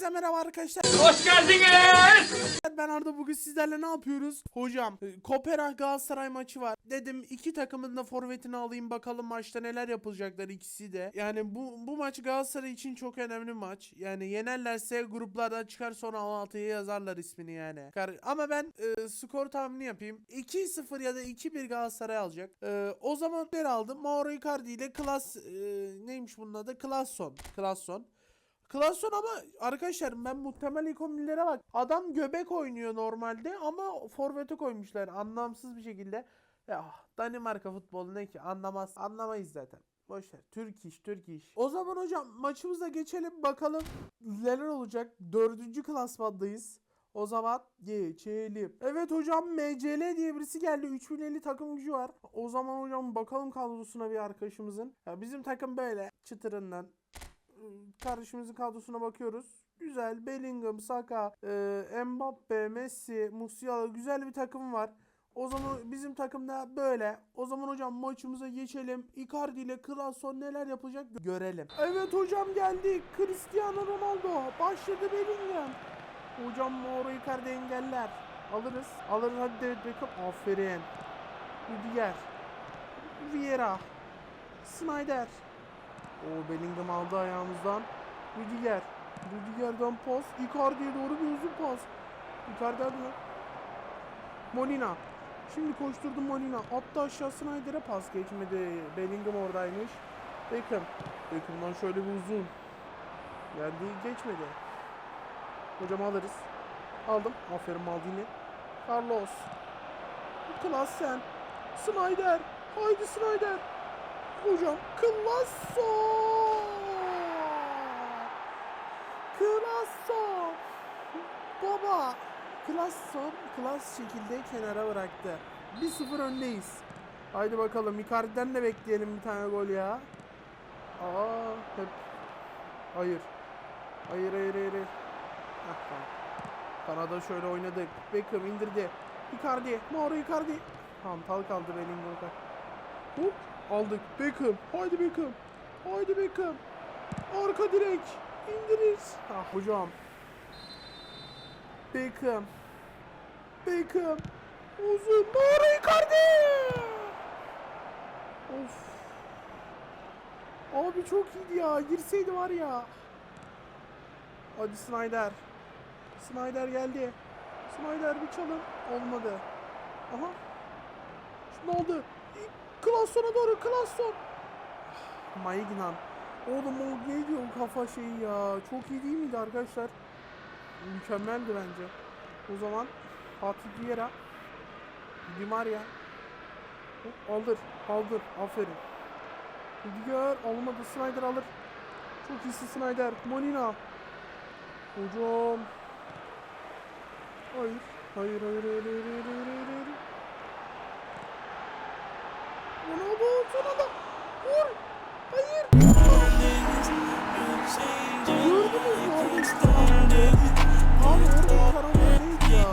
Hepinize merhaba arkadaşlar. Hoş geldiniz. Ben Arda bugün sizlerle ne yapıyoruz? Hocam e, Kopera Galatasaray maçı var. Dedim iki takımın da forvetini alayım bakalım maçta neler yapılacaklar ikisi de. Yani bu, bu maç Galatasaray için çok önemli maç. Yani yenerlerse gruplardan çıkar sonra 16'ya yazarlar ismini yani. Ama ben e, skor tahmini yapayım. 2-0 ya da 2-1 Galatasaray alacak. E, o zaman ben aldım. Mauro Icardi ile Klas e, neymiş bunun adı? Klasson. Klasson. Klasson ama arkadaşlar ben muhtemel ikonlilere bak. Adam göbek oynuyor normalde ama forvete koymuşlar anlamsız bir şekilde. Ya Danimarka futbolu ne ki anlamaz anlamayız zaten. Boşver. Türk iş, Türk iş. O zaman hocam maçımıza geçelim bakalım neler olacak. Dördüncü klasmandayız. O zaman geçelim. Evet hocam MCL diye birisi geldi. 3050 takım gücü var. O zaman hocam bakalım kadrosuna bir arkadaşımızın. Ya bizim takım böyle çıtırından kardeşimizin kadrosuna bakıyoruz. Güzel. Bellingham, Saka, e, Mbappe, Messi, Musiala güzel bir takım var. O zaman bizim takımda böyle. O zaman hocam maçımıza geçelim. Icardi ile Klasson neler yapacak görelim. Evet hocam geldik. Cristiano Ronaldo. Başladı Bellingham. Hocam Mauro Icardi engeller. Alırız. Alırız hadi David Beckham. Aferin. Rüdiger. Vieira. Snyder. O Bellingham aldı ayağımızdan. Rüdiger. Rüdiger'den pas. Icardi'ye doğru bir uzun pas. Icardi lan. Molina. Şimdi koşturdu Molina. Attı aşağı Snyder'e pas geçmedi. Bellingham oradaymış. Beckham. Beckham'dan şöyle bir uzun. Geldi geçmedi. Hocam alırız. Aldım. Aferin Maldini. Carlos. Klassen. Snyder. Haydi Snyder. Hocam Klasso. Klasso. Baba. Klasso klas şekilde kenara bıraktı. 1-0 öndeyiz. Haydi bakalım Icardi'den de bekleyelim bir tane gol ya. Aa hep. Hayır. Hayır hayır hayır. hayır. Tamam. Kanada şöyle oynadık. Beckham indirdi. Icardi. Mauro Icardi. Tamam tal kaldı Bellingham'a. Hop aldık. Beckham. Haydi Beckham. Haydi Beckham. Arka direk. İndiririz. Ah hocam. Beckham. Beckham. Uzun. Mauro Icardi. Of. Abi çok iyiydi ya. Girseydi var ya. Hadi Snyder. Snyder geldi. Snyder bir çalım. Olmadı. Aha. Şimdi oldu. Klasson'a doğru Klasson. Maignan. Oğlum o neydi o kafa şeyi ya. Çok iyi değil miydi arkadaşlar? Mükemmeldi bence. O zaman Patrick Vieira. Di Maria. Hop, aldır. Aferin. Rüdiger olmadı. Snyder alır. Çok iyisi Snyder. Molina. Hocam. Hayır. Hayır hayır hayır hayır hayır hayır hayır. Ronaldo son anda. Vur. Hayır. Gördünüz mü orada? Abi orada karambol neydi ya?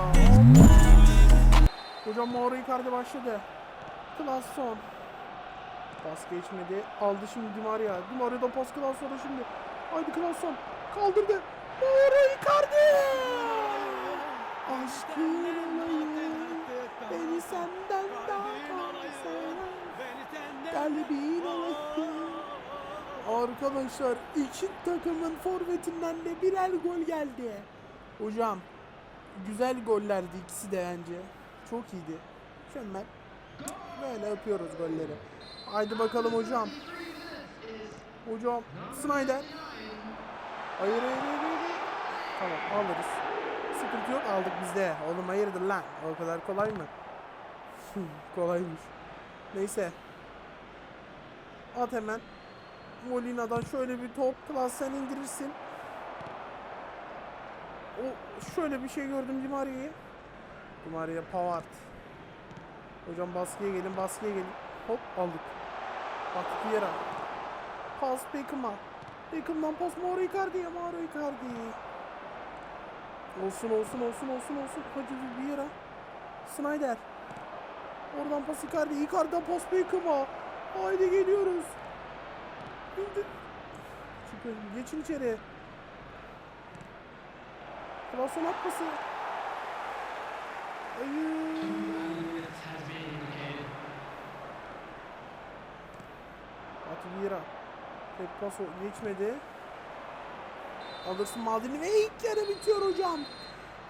Hocam Mauro Icardi başladı. Klasson. Pas geçmedi. Aldı şimdi Di Maria. Di Maria'dan pas Klasson'a şimdi. Haydi Klasson. Kaldırdı. Mauro Icardi. Aşkın olayım. Beni senden daha. Kalbin olayım. Arkadaşlar iki takımın forvetinden de birer gol geldi. Hocam güzel gollerdi ikisi de bence. Çok iyiydi. Mükemmel. Böyle yapıyoruz golleri. Haydi bakalım hocam. Hocam Snyder. Hayır hayır hayır. Tamam alırız. Sıkıntı yok aldık biz de. Oğlum hayırdır lan. O kadar kolay mı? Kolaymış. Neyse. At hemen. Molina'dan şöyle bir top. Klassen indirirsin. O şöyle bir şey gördüm Di Maria'yı. Di Maria Pavard. Hocam baskıya gelin baskıya gelin. Hop aldık. Patrick Vieira. Pas Beckham'a. Beckham'dan pas Mauro Icardi'ye. Mauro Icardi. Olsun olsun olsun olsun olsun. Hadi Vieira. Snyder. Oradan pas Icardi. Icardi'den pas Beckham'a. Haydi geliyoruz. İndir. Geçin içeri. Klasyon atması. Hayır. Fatih Vieira. Tek geçmedi. Alırsın ve ilk yarı bitiyor hocam.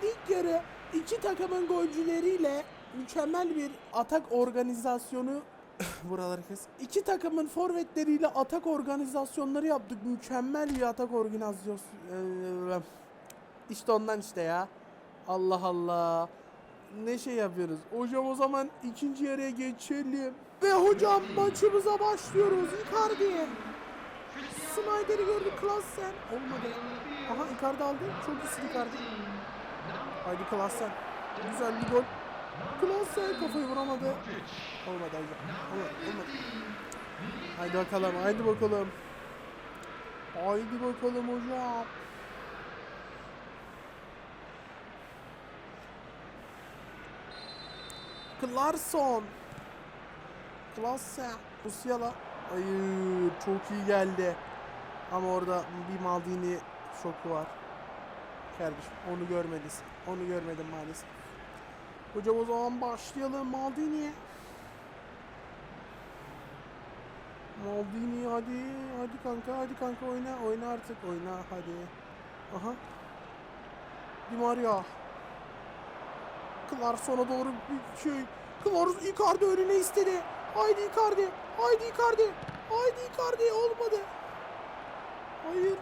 İlk yarı iki takımın golcüleriyle mükemmel bir atak organizasyonu buraları kes. İki takımın forvetleriyle atak organizasyonları yaptık. Mükemmel bir atak organizasyonu. Eee, İşte ondan işte ya. Allah Allah. Ne şey yapıyoruz? Hocam o zaman ikinci yarıya geçelim. Ve hocam maçımıza başlıyoruz. Icardi. Snyder'i gördü Klassen. Olmadı. Aha Icardi aldı. Çok iyisin Icardi. Haydi Klassen. Güzel bir gol. Klassen kafayı vuramadı. Olmadı hocam. Olmadı. Olmadı. Haydi bakalım. Haydi bakalım. Haydi bakalım hocam. Clarkson. Klasse. Musiala. Hayır çok iyi geldi. Ama orada bir Maldini şoku var. Kardeşim onu görmediniz. Onu görmedim maalesef. Hocam o zaman başlayalım Maldini'ye. Maldini hadi hadi kanka hadi kanka oyna oyna artık oyna hadi. Aha. Di Maria. Clarkson'a doğru bir şey. Clarkson Icardi önüne istedi. Haydi Icardi. Haydi Icardi. Haydi Icardi olmadı. Hayır.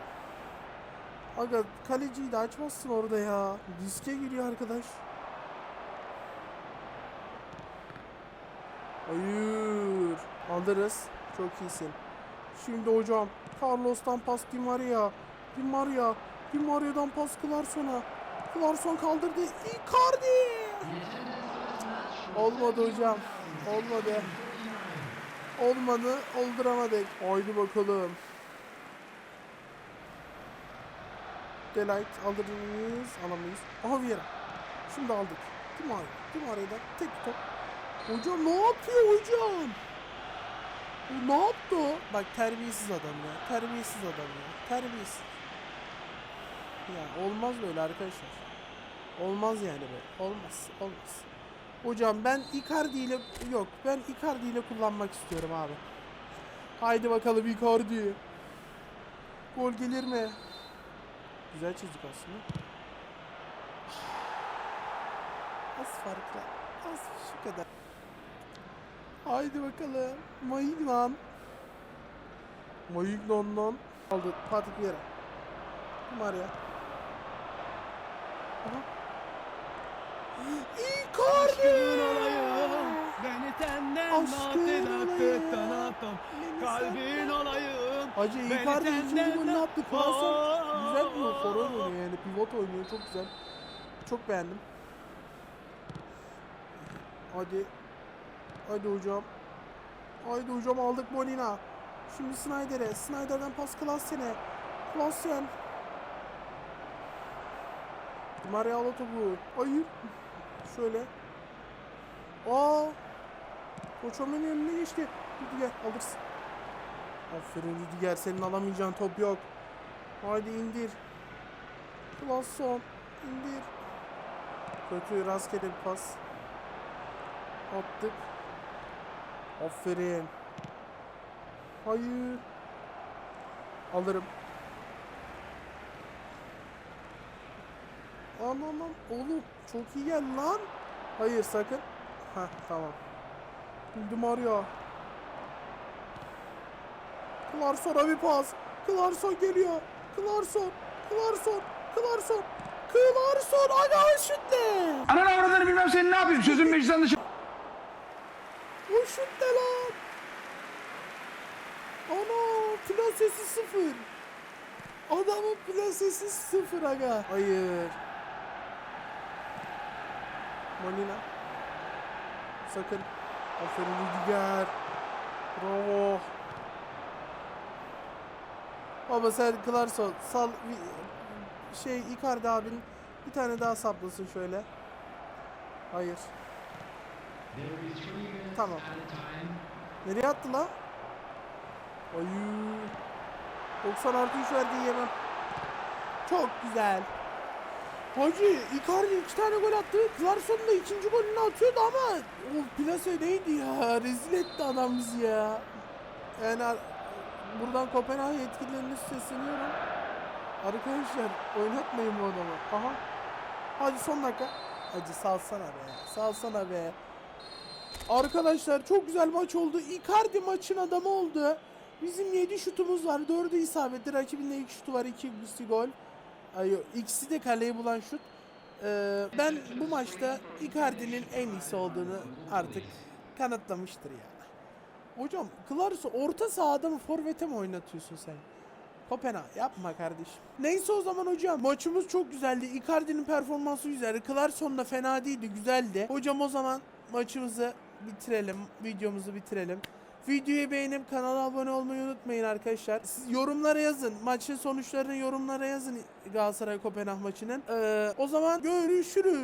Aga kaleciyi de açmazsın orada ya. Diske giriyor arkadaş. Hayır. Alırız. Çok iyisin. Şimdi hocam. Carlos'tan pas Di Maria. Di Maria. Di Maria'dan pas Clarkson'a. Clarkson kaldırdı. Icardi. Olmadı hocam. Olmadı. Olmadı. Olduramadık. Haydi bakalım. Delight alır mıyız? Alamayız. Aha Vieira. Şimdi aldık. Kim arıyor? Kim arıyor da? Tek top. Hocam ne yapıyor hocam? Bu ne yaptı o? Bak terbiyesiz adam ya. Terbiyesiz adam ya. Terbiyesiz. Ya olmaz böyle arkadaşlar. Olmaz yani böyle. Olmaz. Olmaz. Hocam ben Icardi ile yok ben Icardi ile kullanmak istiyorum abi. Haydi bakalım Icardi. Gol gelir mi? Güzel çizdik aslında. Az farkla. Az şu kadar. Haydi bakalım. Maignan. Maignan'dan aldı. Patrick Vieira. Maria. Icardi! Beni senden Aşkın olayım. Kalbin olayım. Hacı Icardi ikinci golünü attı. Aa! güzel bir forvet oynuyor yani. Pivot oynuyor. Çok güzel. Çok beğendim. Hadi. Hadi hocam. Haydi hocam aldık Molina. Şimdi Snyder'e. Snyder'den pas Klassen'e. Klassen. Maria aldı topu. Hayır. Şöyle. Aa. Koçomen önüne geçti. Rüdiger alırsın. Aferin Rüdiger senin alamayacağın top yok. Haydi indir. Klasson indir. Kötü rastgele bir pas. Attık. Aferin. Hayır. Alırım. Aman aman oğlum çok iyi gel lan. Hayır sakın. Ha tamam. Şimdi Mario. Clarkson'a bir pas. Clarkson geliyor. Clarkson. Clarkson. Clarkson. Clarkson. Aga şut ne? Ananı avradını bilmem seni ne yapayım sözün meclisten dışı. O şut ne lan? Ana plasesi sıfır. Adamın plasesi sıfır aga. Hayır. Molina. Sakın. Aferin Rüdiger. Bravo. Baba sen Clarkson sal şey Icardi abin bir tane daha saplasın şöyle. Hayır. Tamam. Nereye attı la? Ayy. 90 artı 3 verdi yemem. Çok güzel. Hacı Icardi iki tane gol attı. Clarkson da ikinci golünü atıyordu ama o plase neydi ya? Rezil etti adam bizi ya. Yani buradan Kopenhag yetkililerine sesleniyorum. Arkadaşlar oynatmayın bu adamı. Aha. Hadi son dakika. Hacı salsana be. Salsana be. Arkadaşlar çok güzel maç oldu. Icardi maçın adamı oldu. Bizim 7 şutumuz var. 4'ü isabetli. Rakibin de 2 şutu var. 2 gol. Ay, yok, ikisi de kaleyi bulan şut. Ee, ben bu maçta Icardi'nin en iyisi olduğunu artık kanıtlamıştır ya. Hocam Clarkson orta sahada mı forvete mi oynatıyorsun sen? Kopenhag yapma kardeşim. Neyse o zaman hocam maçımız çok güzeldi. Icardi'nin performansı güzeldi. Clarkson da fena değildi güzeldi. Hocam o zaman maçımızı bitirelim. Videomuzu bitirelim. Videoyu beğenip kanala abone olmayı unutmayın arkadaşlar. Siz yorumlara yazın. Maçın sonuçlarını yorumlara yazın Galatasaray Kopenhag maçının. Ee, o zaman görüşürüz.